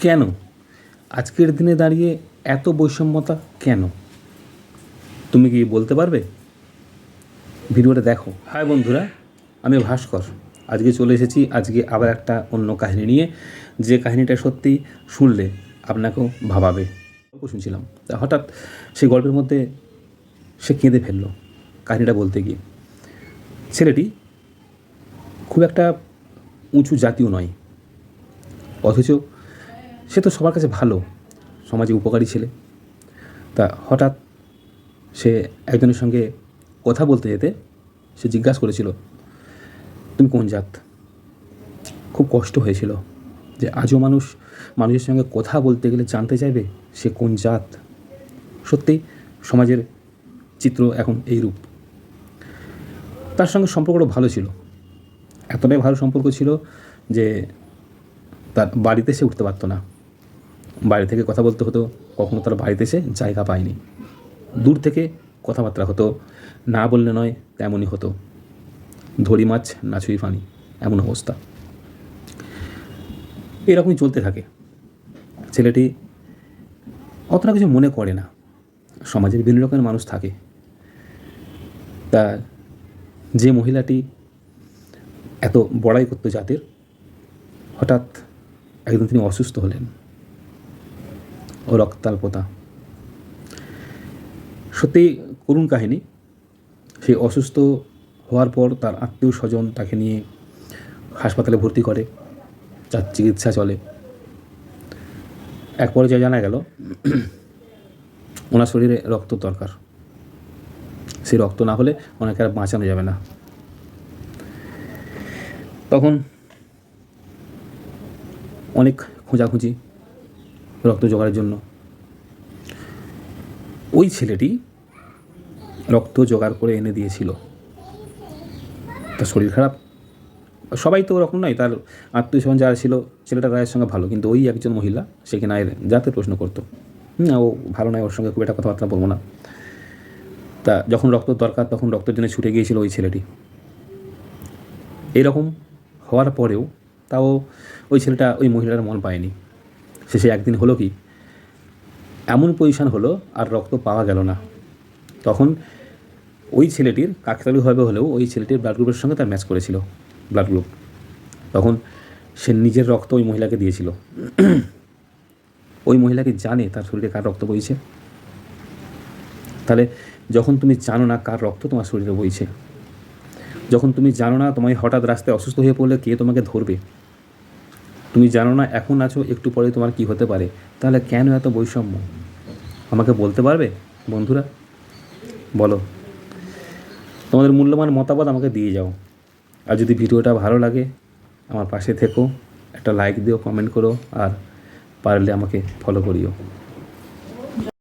কেন? আজকের দিনে দাঁড়িয়ে এত বৈষম্যতা কেন? তুমি কি বলতে পারবে? ভিডিওটা দেখো। হাই বন্ধুরা, আমি ভাস্কর। আজকে চলে এসেছি, আজকে আবার একটা অন্য কাহিনী নিয়ে। যে কাহিনীটা সত্যি শুনলে আপনাকেও ভাবাবে। গল্প শুনছিলাম। তা হঠাৎ সেই গল্পের মধ্যে সে কেঁদে ফেলল কাহিনীটা বলতে গিয়ে। ছেলেটি খুব একটা উঁচু জাতীয় নয়, অথচ সে তো সবার কাছে ভালো, সমাজে উপকারী ছেলে। তা হঠাৎ সে একজনের সঙ্গে কথা বলতে যেতে সে জিজ্ঞাসা করেছিল, তুমি কোন জাত? খুব কষ্ট হয়েছিল যে আজও মানুষ, মানুষের সঙ্গে কথা বলতে গেলে জানতে চাইবে সে কোন জাত। সত্যি, সমাজের চিত্র এখন এই রূপ। তার সঙ্গে সম্পর্কটা ভালো ছিল। এতটাই ভালো সম্পর্ক ছিল যে তার বাড়িতে সে উঠতে পারতো না। বাড়ি থেকে কথা বলতে হতো, কখনো তার বাড়িতে সে জায়গা পায়নি। দূর থেকে কথাবার্তা হতো, না বললে নয় তেমনই হতো। ধরি মাছ নাচুই পানি এমন অবস্থা। এরকমই চলতে থাকে। ছেলেটি অতটা কিছু মনে করে না। সমাজের বিভিন্ন রকমের মানুষ থাকে। তা যে মহিলাটি এত বড়াই করতো জাতের, হঠাৎ একদিন তিনি অসুস্থ হলেন। ও রক্তাল্পতা। সত্যি করুণ কাহিনী। সেই অসুস্থ হওয়ার পর তার আত্মীয় স্বজন তাকে নিয়ে হাসপাতালে ভর্তি করে তার চিকিৎসা চলে। এক পর্যায়ে জানা গেল, ওনার শরীরে রক্ত দরকার। সেই রক্ত না হলে ওনাকে আর বাঁচানো যাবে না। তখন অনেক খোঁজাখুঁজি রক্ত জোগাড়ের জন্য। ওই ছেলেটি রক্ত জোগাড় করে এনে দিয়েছিল। তার শরীর খারাপ। সবাই তো ওরকম নয়, তার আত্মীয় স্বজন যারা ছিল, ছেলেটা রায়ের সঙ্গে ভালো, কিন্তু ওই একজন মহিলা, সে এর যাতে প্রশ্ন করতো। না, ও ভালো নয়, ওর সঙ্গে খুব একটা কথাবার্তা বলব না। তা যখন রক্ত দরকার, তখন রক্তের জন্য ছুটে গিয়েছিল ওই ছেলেটি। এরকম হওয়ার পরেও তাও ওই ছেলেটা ওই মহিলার মন পায়নি। শেষে একদিন হলো কি? এমন পজিশান হলো আর রক্ত পাওয়া গেল না। তখন ওই ছেলেটির কাকতালুভাবে হলেও ওই ছেলেটির ব্লাড গ্রুপের সঙ্গে তার ম্যাচ করেছিল ব্লাড গ্রুপ তখন সে নিজের রক্ত ওই মহিলাকে দিয়েছিল। ওই মহিলাকে জানে তার শরীরে কার রক্ত বইছে। তাহলে যখন তুমি জানো না কার রক্ত তোমার শরীরে বইছে, যখন তুমি জানো না তোমায় হঠাৎ রাস্তায় অসুস্থ হয়ে পড়লে কে তোমাকে ধরবে তুমি জানো না, এখন আছো, একটু পরে তোমার কি হতে পারে? তাহলে কেন এত বৈষম্য? আমাকে বলতে পারবে, বন্ধুরা? বলো। তোমাদের মূল্যবান মতামত আমাকে দিয়ে যাও। আর যদি ভিডিওটা ভালো লাগে, আমার পাশে থেকো, একটা লাইক দিও কমেন্ট করো, আর পারলে আমাকে ফলো করিও।